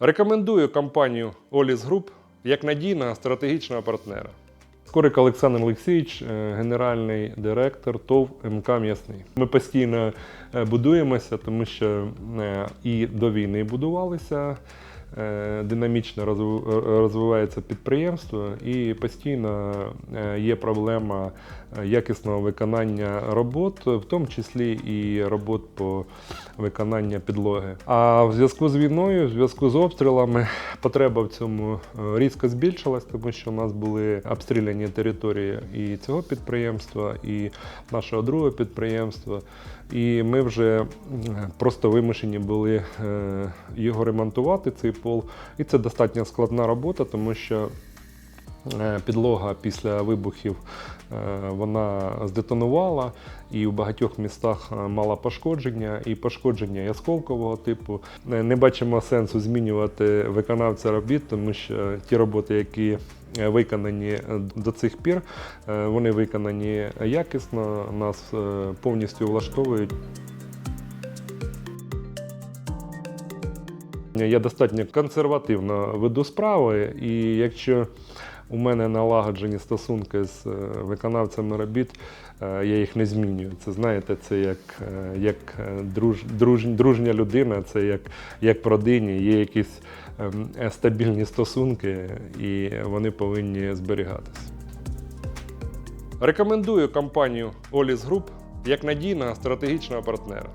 Рекомендую компанію Оліс Груп як надійного стратегічного партнера. Скорик Олександр Олексійович, е, генеральний директор ТОВ МК М'ясний. Ми постійно е, будуємося, тому що е, і до війни будувалися. Е, Динамічно розвивається підприємство і постійно е, є проблема е, якісного виконання робот, в тому числі і робот по виконанню підлоги. А в зв'язку з війною, в зв'язку з обстрілами, потреба в цьому різко збільшилась, тому що у нас були обстріляні території і цього підприємства, і нашого другого підприємства. І ми вже просто вимушені були його ремонтувати, цей пол. І це достатньо складна робота, тому що е, підлога після вибухів е, вона здетонувала, і в багатьох містах е, мала пошкодження, і пошкодження і осколкового типу. Не бачимо сенсу змінювати виконавця робіт, тому що ті роботи, які виконані до цих пір, вони виконані якісно, нас повністю влаштовують. Я достатньо консервативно веду справи, і якщо у мене налагоджені стосунки з е, виконавцями робіт, е, я їх не змінюю. Це знаєте, це як, е, як друж, друж, дружня людина, це як, як родині, є якісь ем, стабільні стосунки, і вони повинні зберігатися. Рекомендую компанію Оліс Груп як надійного стратегічного партнера.